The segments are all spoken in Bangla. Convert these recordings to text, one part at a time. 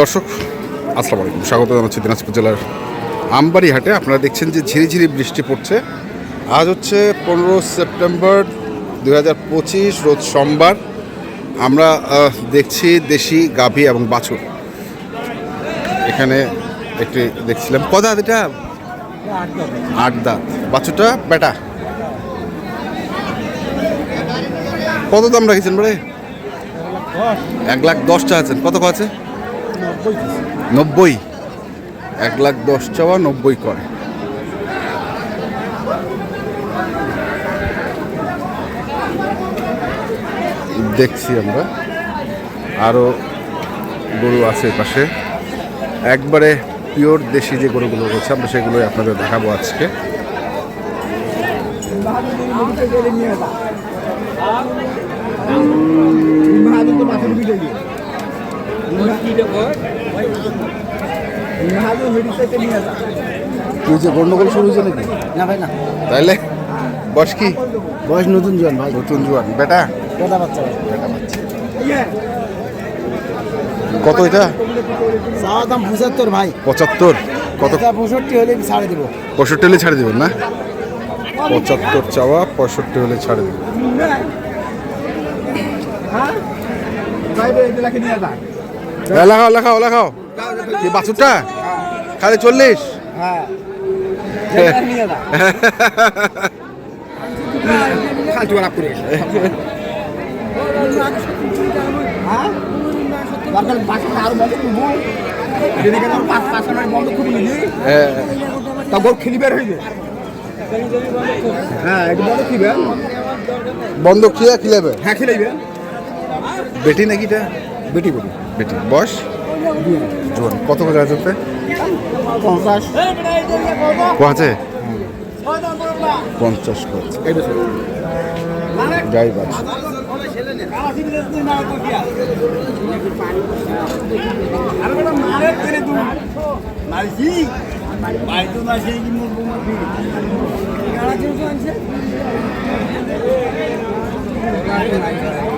দর্শক, আসসালামু আলাইকুম। স্বাগত জানাচ্ছি দিনাজপুর জেলার আমবাড়ি হাটে আপনারা দেখছেন যে ঝিরিঝিরি বৃষ্টি পড়ছে। আজ হচ্ছে পনেরো সেপ্টেম্বর দু হাজার পঁচিশ, রোজ সোমবার। আমরা দেখছি দেশি গাভী এবং বাছুর। এখানে একটি দেখছিলাম। কদা এটা আট দাঁত বাছুরটা? বেটা। কত দাম রাখেছেন বলে এক লাখ দশটা আছেন কত আছে নব্বই। এক লাখ দশ চাওয়া নব্বই করে। দেখছি আমরা। আরও গরু আছে পাশে। একবারে পিওর দেশি যে গরুগুলো রয়েছে, আমরা সেগুলোই আপনাদের দেখাবো আজকে। যে গন্ডগোল শুরু হয়েছে নাকি? না ভাই না। তাইলে? বয়স কি? বয়স নতুন জন ভাই। নতুন জোয়ান। বেটা? কথা বাচ্চা বেটা বাচ্চা। কত এটা? চাওয়া দাম পঁচাত্তর ভাই। পঁচাত্তর? কত? পঁয়ষট্টি হলে ছাড়ে দেবো। পঁয়ষট্টি হলে ছাড়ে দেবেন না? পঁচাত্তর চাওয়া পঁয়ষট্টি হলে ছাড়ে দেবেন। হ্যাঁ, লেখাও লেখাও লেখাও কি বাছুরটা? খালি চল্লিশ? হ্যাঁ হ্যাঁ বন্ধ খেয়ে খিলাবে? হ্যাঁ খেলাইবে। বেটি নাকি এটা? বেটি বেটি। বেটি বয়স? জোয়ান। কত করে আছে ওতে? পঞ্চাশ। আছে পঞ্চাশ বছর গাই বাচ্চা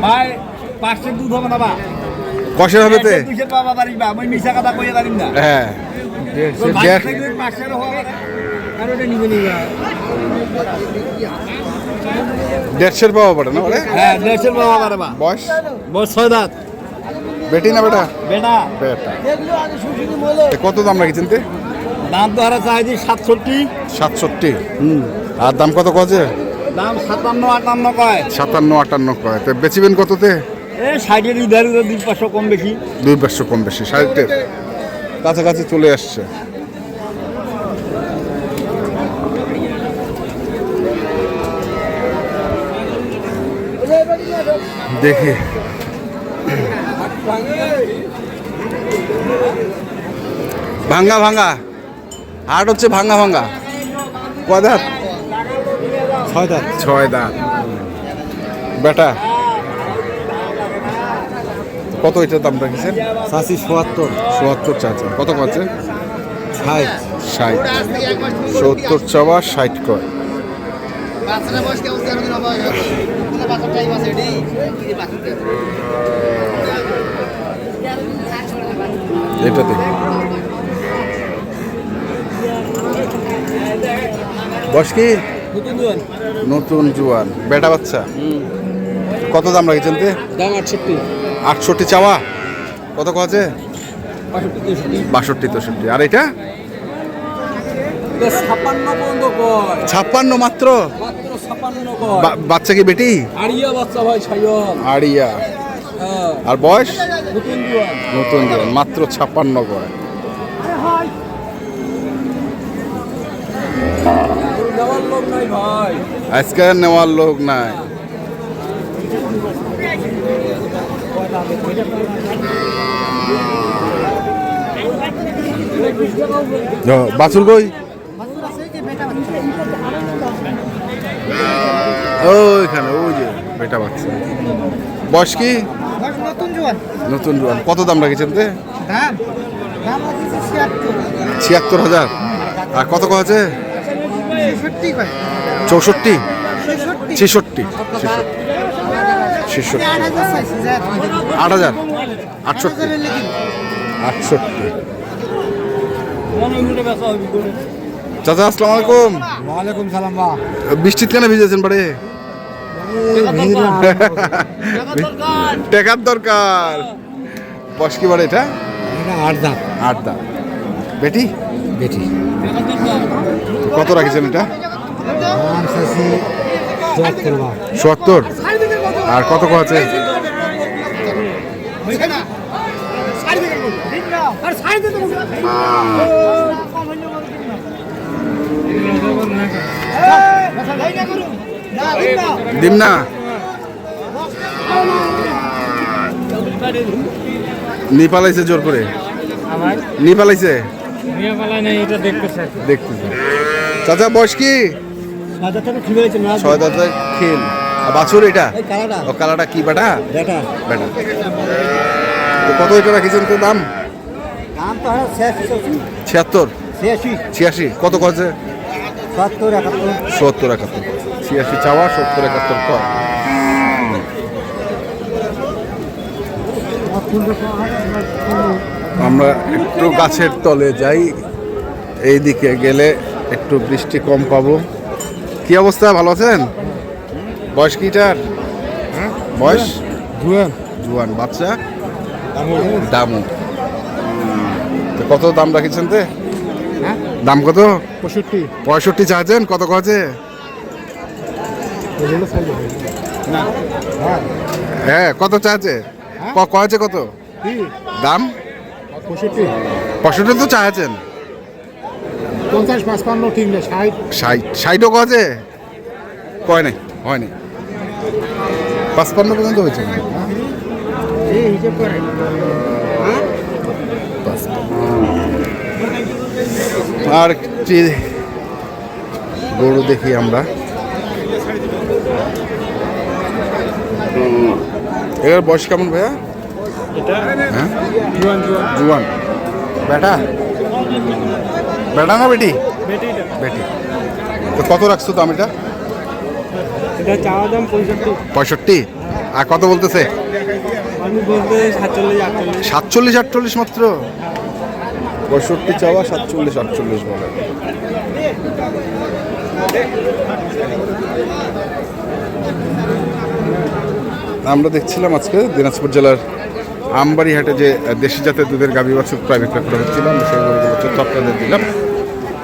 ভাই পাঁচশো দুধ হবে না বা? কষের হবে তে? হ্যাঁ। দেড়শের পাওয়া পড়ে না বলে হ্যাঁ পারে বা। বয়স? বস ছয় দাঁত। বেটি না বেটা? বেটা। বেটা। কত দাম রাখিছেন তে? দাম তো হারা চাইছি সাতষট্টি। সাতষট্টি। আর দাম কত কছে দাম সাতান্ন আটান্ন কয়। সাতান্ন আটান্ন কয়। তো বেচিবেন কততে দুই পাঁচশো কম বেশি। দুই পাঁচশো কম বেশি ষাটের কাছাকাছি চলে আসছে। দেখি। ভাঙ্গা ভাঙ্গা। হাট হচ্ছে ভাঙ্গা ভাঙ্গা। কয় দাঁত? ছয় দাঁত। ছয় দাঁত। বেটা কত এটার দাম রাখিছেন? চাষি সোয়াত্তর চুয়াত্তর চাচা। কত আছে ষাট। ষাট। সত্তর চাওয়া ষাট কয়। এটা দেখ বয়স কি? নতুন জুয়ান। বেটা বাচ্চা। কত দাম রাখছেন তে? দাম আটষট্টি। আটষট্টি চাওয়া। কত আছে বাষট্টি তেষট্টি। আর এটা? ছাপ্পান্ন মাত্র? বাচ্চা কি বেটি? আড়িয়া বাচ্চা ভাই আড়িয়া। হ্যাঁ। আর বয়স? নতুন জোয়ান। মাত্র ছাপ্পান্ন লোক আজকে নেওয়ার লোক নাই। বাছুর কই ওইখানে ওই যে বেটা বাচ্চা। বয়স কি? নতুন জোয়ান। কত দাম রাখেছেন তে? ছিয়াত্তর হাজার। আর কত কত আছে? চৌষট্টি? ছেষট্টি। ছেষট্টি। আট হাজার আটষট্টি। আটষট্টি। চাচা আসসালামু আলাইকুম। ওয়ালাইকুম সালাম বা। বৃষ্টির কেন ভিজেছেন বাড়ি? টেকার দরকার। বয়স কি বাড়ি এটা? আট আট দা বেটি? বেটি। কত রাখিছেন এটা? সত্তর। আর কত আছে? দিম না নি পালাইছে জোর করে। নি পালাইছে দেখতেছে চাচা বয়স কি? ছয় দাদা খেল। বাছুর এটা? এই কালাটা। ও কালাটা কি বেটা? বেটা। বেটা। তো কত এটা রাখিছেন তো দাম? ছিয়াত্তর? ছিয়াশি। কত সত্তর একাত্তর। সত্তর একাত্তর। ছিয়াশি চাওয়া সত্তর একাত্তর কর। আমরা একটু গাছের তলে যাই। এইদিকে গেলে একটু বৃষ্টি কম পাবো। কি অবস্থা? ভালো আছেন? বয়স কিটার বয়স? জুয়েন। জুয়ান। বাচ্চা? দামু। তো কত দাম রাখিছেন তে? দাম কত? পঁয়ষট্টি। পঁয়ষট্টি চাচ্ছেন কত কছে হ্যাঁ। কত চাচ্ছে ক- কয়েছে কত? দাম? পঁয়ষট্টি। পঁয়ষট্টি তো চাচ্ছেন পঞ্চাশ পাঁচপান্ন ঠিক নেই ষাট। ষাট ষাটও কছে কয় নাই? হয়নি পাঁচপান্ন পর্যন্ত হয়েছে। করে। আর একটি গরু দেখি আমরা। এর বয়স কেমন ভাইয়া? হ্যাঁ? জুয়ান। বেটা? বেটা না বেটি? বেটি তো কত রাখছো দাম এটা? এটা চাওয়া দাম পঁয়ষট্টি। আর কত বলতেছে? আমি বলতে সাতচল্লিশ আটচল্লিশ। মাত্র? পঁয়ষট্টি চাওয়া সাতচল্লিশ আটচল্লিশ বলে। আমরা দেখছিলাম আজকে দিনাজপুর জেলার আমবাড়ি হাটে যে দেশি জাতের দুধের গাভী বাছুর প্রায় বিক্রয় করা হচ্ছিলাম সেই গরুগুলো তথ্য আপনাদের দিলাম।